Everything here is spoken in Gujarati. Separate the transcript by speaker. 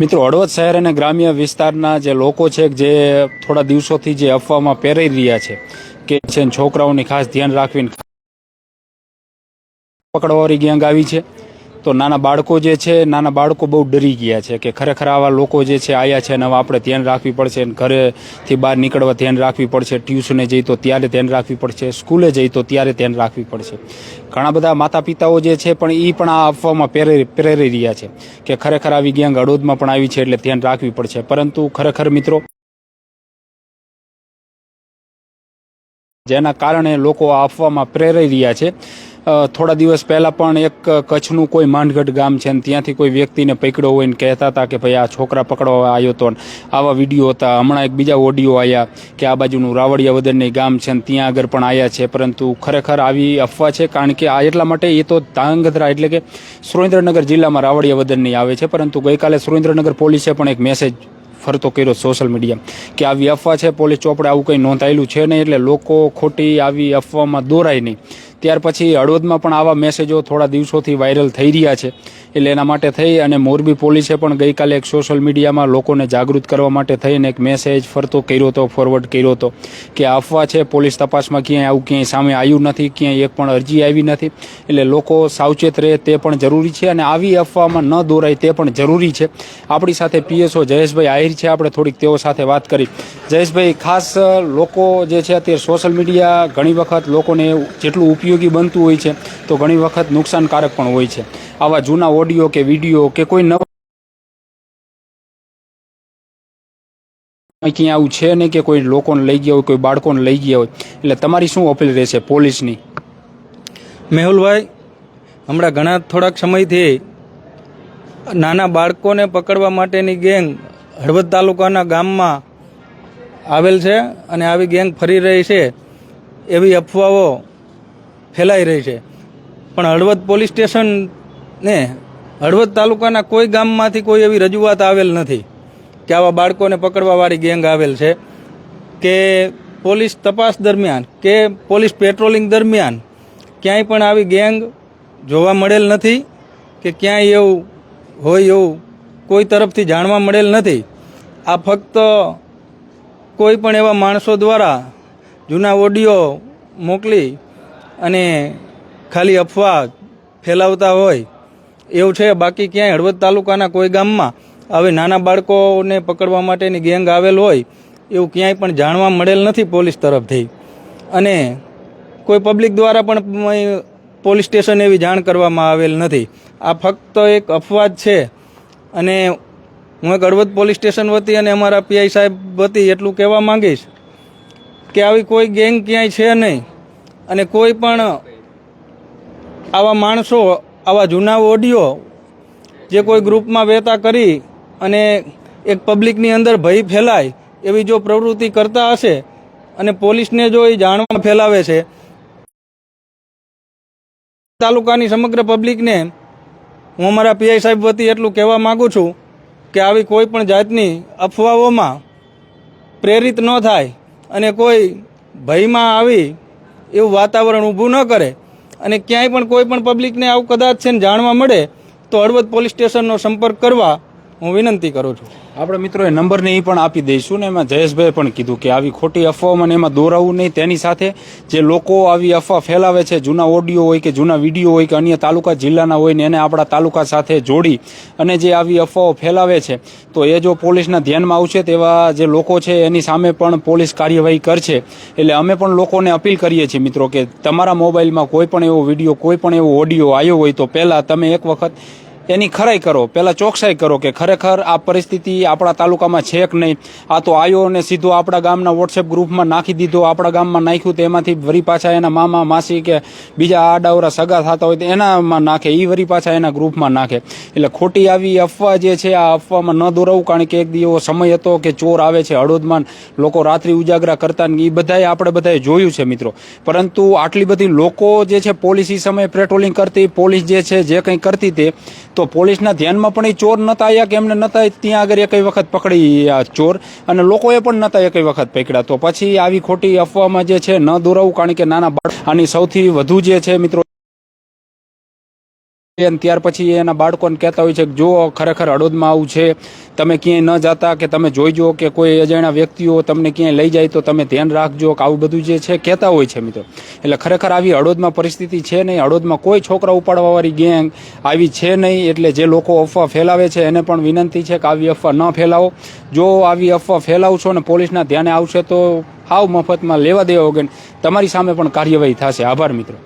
Speaker 1: મિત્રો, હળવદ શહેર અને ગ્રામ્ય વિસ્તારના જે લોકો છે, જે થોડા દિવસોથી જે અફવામાં પહેરાઈ રહ્યા છે, કે છે છોકરાઓની ખાસ ધ્યાન રાખવીને પકડવાવાળી ગેંગ આવી છે. તો નાના બાળકો જે છે, નાના બાળકો બહુ ડરી ગયા છે કે ખરેખર આવા લોકો જે છે આવ્યા છે અને હવે આપણે ધ્યાન રાખવી પડશે ઘરેથી બહાર નીકળવા ધ્યાન રાખવી પડશે, ટ્યુશને જઈ તો ત્યારે ધ્યાન રાખવી પડશે, સ્કૂલે જઈ તો ત્યારે ધ્યાન રાખવી પડશે. ઘણા બધા માતા પિતાઓ જે છે પણ એ પણ આ અફવામાં પ્રેરી પ્રેરી રહ્યા છે કે ખરેખર આવી ગેંગ હળોદમાં પણ આવી છે એટલે ધ્યાન રાખવી પડશે. પરંતુ ખરેખર મિત્રો જેના કારણે લોકો આ અફવામાં પ્રેરાઈ રહ્યા છે. થોડા દિવસ પહેલાં પણ એક કચ્છનું કોઈ માંડગઢ ગામ છે ને ત્યાંથી કોઈ વ્યક્તિને પકડ્યો હોય ને કહેતા હતા કે ભાઈ આ છોકરા પકડવા આવ્યો હતો ને આવા વીડિયો હતા. હમણાં એક બીજા ઓડિયો આવ્યા કે આ બાજુનું રાવડિયા વદરની ગામ છે ને ત્યાં આગળ પણ આવ્યા છે. પરંતુ ખરેખર આવી અફવા છે કારણ કે આ એટલા માટે એ તો ધાંગધ્રા એટલે કે સુરેન્દ્રનગર જિલ્લામાં રાવડિયા વદનની આવે છે. પરંતુ ગઈકાલે સુરેન્દ્રનગર પોલીસે પણ એક મેસેજ ફરતો કર્યો સોશિયલ મીડિયા કે આવી અફવા છે, પોલીસ ચોપડે આવું કંઈ નોંધાયેલું છે નહીં, એટલે લોકો ખોટી આવી અફવામાં દોરાય નહીં. ત્યાર પછી હળવદમાં પણ આવા મેસેજો થોડા દિવસોથી વાયરલ થઈ રહ્યા છે. એટલે એના માટે થઈ અને મોરબી પોલીસે પણ ગઈકાલે એક સોશિયલ મીડિયામાં લોકોને જાગૃત કરવા માટે થઈને એક મેસેજ ફરતો કર્યો હતો ફોરવર્ડ કર્યો હતો કે અફવા છે, પોલીસ તપાસમાં ક્યાંય આવું ક્યાંય સામે આવ્યું નથી, ક્યાંય એક પણ અરજી આવી નથી. એટલે લોકો સાવચેત રહે તે પણ જરૂરી છે અને આવી અફવામાં ન દોરાય તે પણ જરૂરી છે. આપણી સાથે પીએસઓ જયેશભાઈ આહિર છે, આપણે થોડીક તેઓ સાથે વાત કરી. જયેશભાઈ, ખાસ લોકો જે છે, અત્યારે સોશિયલ મીડિયા ઘણી વખત લોકોને જેટલું ઉપયોગી બનતું હોય છે, તો ઘણી વખત નુકસાનકારક પણ હોય છે. આવા જૂના ઓડિયો કે વીડિયો કે કોઈ નવા ક્યાં આવું છે નહીં કે કોઈ લોકોને લઈ ગયા હોય, કોઈ બાળકોને લઈ ગયા હોય, એટલે તમારી શું અપીલ રહેશે પોલીસની?
Speaker 2: મેહુલભાઈ, હમણાં ઘણા થોડાક સમયથી નાના બાળકોને પકડવા માટેની ગેંગ હળવદ તાલુકાના ગામમાં આવેલ છે અને આવી ગેંગ ફરી રહી છે. એવી અફવાઓ ફેલાઈ રહી છે. પણ હળવદ પોલીસ સ્ટેશન ને હળવદ તાલુકાના કોઈ ગામમાંથી કોઈ એવી રજૂઆત આવેલ નથી કે આવા બાળકોને પકડવાવાળી ગેંગ આવેલ છે કે પોલીસ તપાસ દરમિયાન કે પોલીસ પેટ્રોલિંગ દરમિયાન ક્યાંય પણ આવી ગેંગ જોવા મળેલ નથી કે ક્યાંય એવું હોય એવું કોઈ તરફથી જાણવા મળેલ નથી. આ ફક્ત કોઈ પણ એવા માણસો દ્વારા જૂના ઓડિયો મોકલી અને ખાલી અફવા ફેલાવતા હોય, એવું છે? બાકી ક્યાંય હળવદ તાલુકાના કોઈ ગામમાં હવે નાના બાળકોને પકડવા માટેની ગેંગ આવેલ હોય, એવું ક્યાંય પણ જાણવા મળેલ નથી પોલીસ તરફથી. અને કોઈ પબ્લિક દ્વારા પણ પોલીસ સ્ટેશન એવી જાણ કરવામાં આવેલ નથી. આ ફક્ત એક અફવા જ છે. અને હું એક હળવદ પોલીસ સ્ટેશન વતી અને અમારા પીઆઈ સાહેબ વતી એટલું કહેવા માંગીશ કે આવી કોઈ ગેંગ ક્યાંય છે નહીં. અને કોઈ પણ આવા માણસો, આવા જૂના ઓડિયો જે કોઈ ગ્રુપમાં વહેતા કરી અને એક પબ્લિકની અંદર ભય ફેલાય એવી જો પ્રવૃત્તિ કરતા હશે અને પોલીસને જો એ જાણવા ફેલાવે છે, તાલુકાની સમગ્ર પબ્લિકને હું અમારા પીઆઈ સાહેબ વતી એટલું કહેવા માગું છું કે આવી કોઈ પણ જાતની અફવાઓમાં પ્રેરિત ન થાય અને કોઈ ભયમાં આવી એવું વાતાવરણ ઊભું ન કરે અને ક્યાંય પણ કોઈ પણ પબ્લિકને આવું કદાચ છે ને જાણવા મળે, તો હળવદ પોલીસ સ્ટેશનનો સંપર્ક કરવા હું વિનંતી કરું છું.
Speaker 1: આપણે મિત્રો એ નંબરને એ પણ આપી દઈશું ને એમાં જયેશભાઈ પણ કીધું કે આવી ખોટી અફવામાં એમાં દોરાવું નહીં. તેની સાથે જે લોકો આવી અફવા ફેલાવે છે, જૂના ઓડિયો હોય કે જૂના વીડિયો હોય કે અન્ય તાલુકા જિલ્લાના હોય ને એને આપણા તાલુકા સાથે જોડી અને જે આવી અફવાઓ ફેલાવે છે, તો એ જો પોલીસના ધ્યાનમાં આવશે તેવા જે લોકો છે એની સામે પણ પોલીસ કાર્યવાહી કરશે. એટલે અમે પણ લોકોને અપીલ કરીએ છીએ મિત્રો કે તમારા મોબાઈલમાં કોઈ પણ એવો વીડિયો, કોઈ પણ એવો ઓડિયો આવ્યો હોય તો પહેલાં તમે એક વખત એની ખરાઈ કરો. પહેલાં ચોકસાઈ કરો કે ખરેખર આ પરિસ્થિતિ આપણા તાલુકામાં છે કે નહીં? આ તો આવ્યો અને સીધો આપણા ગામના વોટ્સએપ ગ્રુપમાં નાખી દીધો. આપણા ગામમાં નાખ્યું તો એમાંથી વરી પાછા એના મામા, માસી કે બીજા આડાવરા સગા થતા હોય તો એનામાં નાખે. એ વરી પાછા એના ગ્રુપમાં નાખે. એટલે ખોટી આવી અફવા જે છે, આ અફવામાં ન દોરાવું કારણ કે એક એવો સમય હતો કે ચોર આવે છે હળોદમાં. લોકો રાત્રિ ઉજાગરા કરતા એ બધાએ આપણે બધાએ જોયું છે મિત્રો. પરંતુ આટલી બધી લોકો જે છે, પોલીસ એ સમયે પેટ્રોલિંગ કરતી, પોલીસ જે છે, જે કંઈ કરતી તે તો પોલીસના ધ્યાનમાં પણ એ ચોર નતા આવ્યા કે એમને નતા ત્યાં આગળ એકઈ વખત પકડી આ ચોર અને લોકોએ પણ નતા એકઈ વખત પકડ્યા? તો પછી આવી ખોટી અફવામાં જે છે ન દોરાવું, કારણ કે નાના બાળ આની સૌથી વધુ જે છે મિત્રો અને ત્યાર પછી એના બાળકોને કહેતા હોય છે કે જો ખરેખર હળોદમાં આવું છે. તમે ક્યાંય ન જાતા કે તમે જોઈજો કે કોઈ અજાણ્યા વ્યક્તિઓ તમને ક્યાંય લઈ જાય તો તમે ધ્યાન રાખજો કે આવું બધું જે છે કહેતા હોય છે મિત્રો. એટલે ખરેખર આવી હળોદમાં પરિસ્થિતિ છે નહીં. હળોદમાં કોઈ છોકરા ઉપાડવાવાળી ગેંગ આવી છે નહીં. એટલે જે લોકો અફવા ફેલાવે છે એને પણ વિનંતી છે કે આવી અફવા ન ફેલાવો. જો આવી અફવા ફેલાવશો ને પોલીસના ધ્યાને આવશે તો હાવ મફતમાં લેવા દેવા વગર તમારી સામે પણ કાર્યવાહી થશે. આભાર મિત્રો.